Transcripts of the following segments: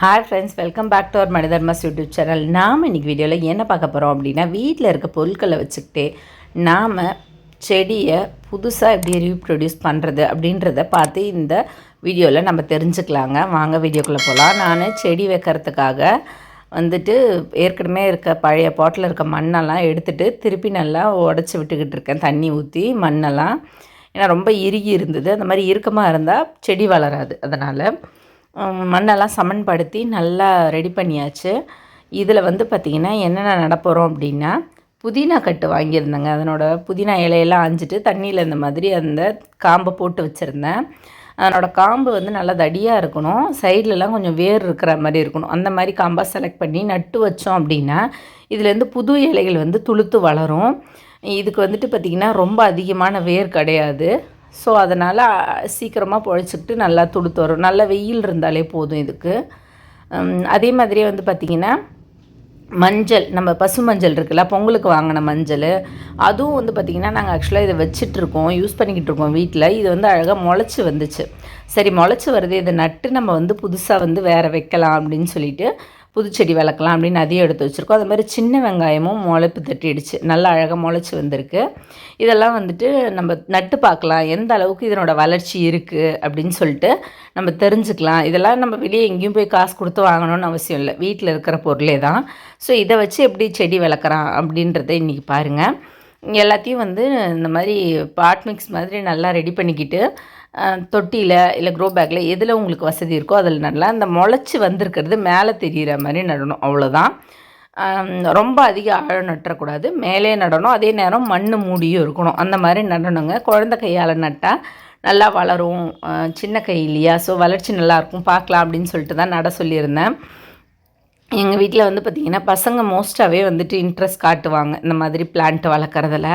Hi friends welcome back to our மனிதர்மஸ் YouTube channel நாம் இன்றைக்கி வீடியோவில் என்ன பார்க்க போகிறோம் அப்படின்னா வீட்டில் இருக்க பொருட்களை வச்சுக்கிட்டே நாம் செடியை புதுசாக எப்படி ரீப்ரொடியூஸ் பண்ணுறது அப்படின்றத பார்த்து இந்த வீடியோவில் நம்ம தெரிஞ்சுக்கலாங்க. வாங்க வீடியோக்குள்ளே போகலாம் நான் செடி வைக்கிறதுக்காக வந்துட்டு ஏற்கனவே இருக்க பழைய பாட்டில் இருக்க மண்ணெல்லாம் எடுத்துகிட்டு திருப்பி நல்லா உடச்சி விட்டுக்கிட்டு இருக்கேன். தண்ணி ஊற்றி மண்ணெல்லாம். ஏன்னா ரொம்ப இறுகி இருந்தது. அந்த மாதிரி இறுக்கமாக இருந்தால் செடி வளராது. அதனால் மண்ணெல்லாம் சமன்படுத்தி நல்லா ரெடி பண்ணியாச்சு. இதில் வந்து பார்த்திங்கன்னா என்னென்ன நடப்போகிறோம் அப்படின்னா புதினா கட்டு வாங்கியிருந்தேங்க. அதனோட புதினா இலையெல்லாம் அஞ்சிட்டு தண்ணியில் இந்த மாதிரி அந்த காம்பை போட்டு வச்சுருந்தேன். அதனோட காம்பு வந்து நல்லா தடியாக இருக்கணும். சைட்லலாம் கொஞ்சம் வேர் இருக்கிற மாதிரி இருக்கணும். அந்த மாதிரி காம்பாக செலக்ட் பண்ணி நட்டு வச்சோம் அப்படின்னா இதுலேருந்து புது இலைகள் வந்து துளுத்து வளரும். இதுக்கு வந்துட்டு பார்த்திங்கன்னா ரொம்ப அதிகமான வேர் கிடையாது. ஸோ அதனால் சீக்கிரமாக பொழைச்சிக்கிட்டு நல்லா துளுத்து வரும் நல்ல வெயில் இருந்தாலே போதும் இதுக்கு. அதே மாதிரியே வந்து பார்த்திங்கன்னா மஞ்சள் நம்ம பசு மஞ்சள் இருக்குல்ல பொங்கலுக்கு வாங்கின மஞ்சள் அதுவும் வந்து பார்த்திங்கன்னா நாங்கள் ஆக்சுவலாக இதை வச்சிட்ருக்கோம் யூஸ் பண்ணிக்கிட்டு இருக்கோம் வீட்டில் இது வந்து அழகாக முளைச்சி வந்துச்சு. சரி முளைச்சி வருது இதை நட்டு நம்ம வந்து புதுசாக வந்து வேறு வைக்கலாம் அப்படின்னு சொல்லிட்டு புதுச்செடி வளர்க்கலாம் அப்படின்னு அதையும் எடுத்து வச்சுருக்கோம். அது மாதிரி சின்ன வெங்காயமும் முளைப்பு தட்டிடுச்சு. நல்லா அழகாக முளைச்சி வந்திருக்கு. இதெல்லாம் வந்துட்டு நம்ம நட்டு பார்க்கலாம். எந்த அளவுக்கு இதனோட வளர்ச்சி இருக்குது அப்படின்னு சொல்லிட்டு நம்ம தெரிஞ்சுக்கலாம். இதெல்லாம் நம்ம வெளியே எங்கேயும் போய் காசு கொடுத்து வாங்கணும்னு அவசியம் இல்லை. வீட்டில் இருக்கிற பொருளே தான். ஸோ இதை வச்சு எப்படி செடி வளர்க்குறான் அப்படின்றத இன்றைக்கி பாருங்கள் எல்லாத்தையும் வந்து இந்த மாதிரி பாட் மிக்ஸ் மாதிரி நல்லா ரெடி பண்ணிக்கிட்டு தொட்டியில் இல்லை க்ரோ பேக்கில் எதில் உங்களுக்கு வசதி இருக்கோ அதில் நடலாம். அந்த முளைச்சி வந்திருக்கிறது மேலே தெரிகிற மாதிரி நடணும். அவ்வளோதான் ரொம்ப அதிக ஆழம் நட்டக்கூடாது. மேலே நடணும். அதே நேரம் மண் மூடியும் இருக்கணும். அந்த மாதிரி நடணுங்க. குழந்த கையால் நட்டால் நல்லா வளரும். சின்ன கை இல்லையா? ஸோ வளர்ச்சி நல்லாயிருக்கும் பார்க்கலாம் அப்படின்னு சொல்லிட்டு தான் நட சொல்லியிருந்தேன். எங்கள் வீட்டில் வந்து பார்த்திங்கன்னா பசங்க மோஸ்ட்டாகவே வந்துட்டு இன்ட்ரெஸ்ட் காட்டுவாங்க. இந்த மாதிரி பிளான்ட் வளர்க்குறதுல.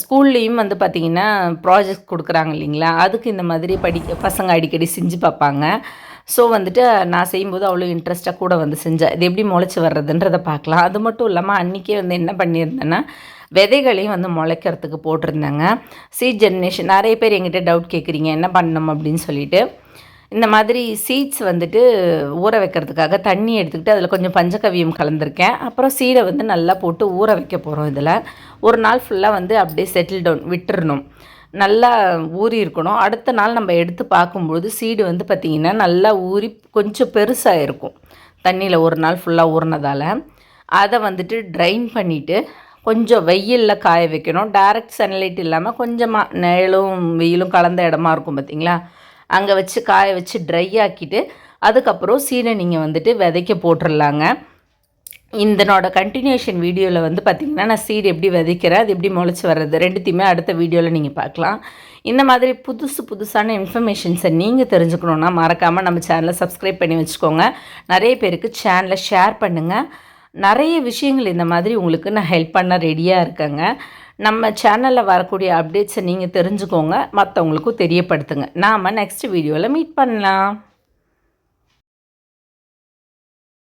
ஸ்கூல்லேயும் வந்து பார்த்திங்கன்னா ப்ராஜெக்ட் கொடுக்குறாங்க இல்லைங்களா? அதுக்கு இந்த மாதிரி படிக்க பசங்க அடிக்கடி செஞ்சு பார்ப்பாங்க. ஸோ வந்துட்டு நான் செய்யும்போது அவ்வளோ இன்ட்ரெஸ்ட்டாக கூட வந்து செஞ்சேன். இது எப்படி முளைச்சி வர்றதுன்றதை பார்க்கலாம். அது மட்டும் இல்லாமல் அன்றைக்கே வந்து என்ன பண்ணியிருந்தேன்னா விதைகளையும் வந்து முளைக்கிறதுக்கு போட்டிருந்தேங்க. சீட் ஜென்ரேஷன் நிறைய பேர் எங்கிட்ட டவுட் கேட்குறீங்க என்ன பண்ணணும் அப்படின்னு சொல்லிட்டு. இந்த மாதிரி சீட்ஸ் வந்துட்டு ஊற வைக்கிறதுக்காக தண்ணி எடுத்துக்கிட்டு அதில் கொஞ்சம் பஞ்சகவியம் கலந்துருக்கேன். அப்புறம் சீடை வந்து நல்லா போட்டு ஊற வைக்க போகிறோம் இதில். ஒரு நாள் ஃபுல்லாக வந்து அப்படியே செட்டில் டவுன் விட்டுறணும். நல்லா ஊறி இருக்கணும். அடுத்த நாள் நம்ம எடுத்து பார்க்கும்பொழுது சீடு வந்து பார்த்திங்கன்னா நல்லா ஊறி கொஞ்சம் பெருசாக இருக்கும் தண்ணியில் ஒரு நாள் ஃபுல்லாக ஊறினதால். அதை வந்துட்டு ட்ரைன் பண்ணிவிட்டு கொஞ்சம் வெயிலில் காய வைக்கணும். டைரக்ட் சன்லைட் இல்லாமல் கொஞ்சமாக நிழலும் வெயிலும் கலந்த இடமா இருக்கும் பார்த்திங்களா அங்கே வச்சு காய வச்சு ட்ரை ஆக்கிட்டு அதுக்கப்புறம் சீடை நீங்கள் வந்துட்டு விதைக்க போட்டுடலாங்க இதனோட கண்டினியூஷன் வீடியோவில் வந்து பார்த்திங்கன்னா நான் சீடு எப்படி விதைக்கிறேன் அது எப்படி முளைச்சி வர்றது ரெண்டுத்தையுமே அடுத்த வீடியோவில் நீங்கள் பார்க்கலாம். இந்த மாதிரி புதுசு புதுசான இன்ஃபர்மேஷன்ஸை நீங்கள் தெரிஞ்சுக்கணுன்னா மறக்காமல் நம்ம சேனலை சப்ஸ்கிரைப் பண்ணி வச்சுக்கோங்க. நிறைய பேருக்கு சேனலை ஷேர் பண்ணுங்கள் நிறைய விஷயங்கள் இந்த மாதிரி உங்களுக்கு நான் ஹெல்ப் பண்ண ரெடியாக இருக்கேங்க. நம்ம சேனலில் வரக்கூடிய அப்டேட்ஸை நீங்கள் தெரிஞ்சுக்கோங்க. மற்றவங்களுக்கும் தெரியப்படுத்துங்க. நாம் நெக்ஸ்ட் வீடியோவில் மீட் பண்ணலாம்.